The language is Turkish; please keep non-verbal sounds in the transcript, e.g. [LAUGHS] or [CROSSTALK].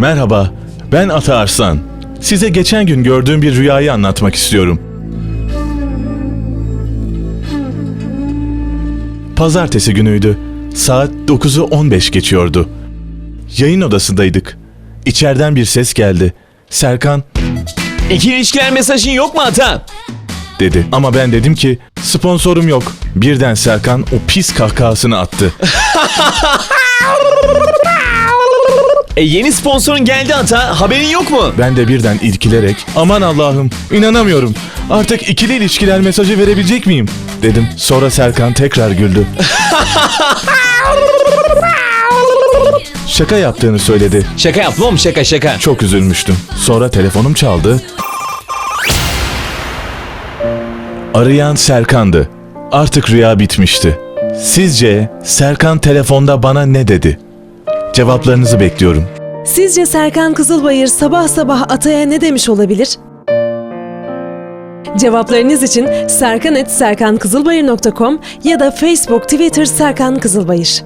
Merhaba, ben Ata Arslan. Size geçen gün gördüğüm bir rüyayı anlatmak istiyorum. Pazartesi günüydü. Saat 9'u 15 geçiyordu. Yayın odasındaydık. İçeriden bir ses geldi. Serkan İkili ilişkiler mesajın yok mu Ata? dedi. Ama ben dedim ki sponsorum yok. Birden Serkan o pis kahkahasını attı. [LAUGHS] E yeni sponsorun geldi Ata. Haberin yok mu? Ben de birden irkilerek aman Allah'ım inanamıyorum artık ikili ilişkiler mesajı verebilecek miyim dedim. Sonra Serkan tekrar güldü. [LAUGHS] Şaka yaptığını söyledi. Şaka yaptım oğlum şaka şaka. Çok üzülmüştüm. Sonra telefonum çaldı. Arayan Serkan'dı. Artık rüya bitmişti. Sizce Serkan telefonda bana ne dedi? Cevaplarınızı bekliyorum. Sizce Serkan Kızılbayır sabah sabah Atay'a ne demiş olabilir? Cevaplarınız için serkan.serkankızılbayır.com ya da Facebook, Twitter Serkan Kızılbayır.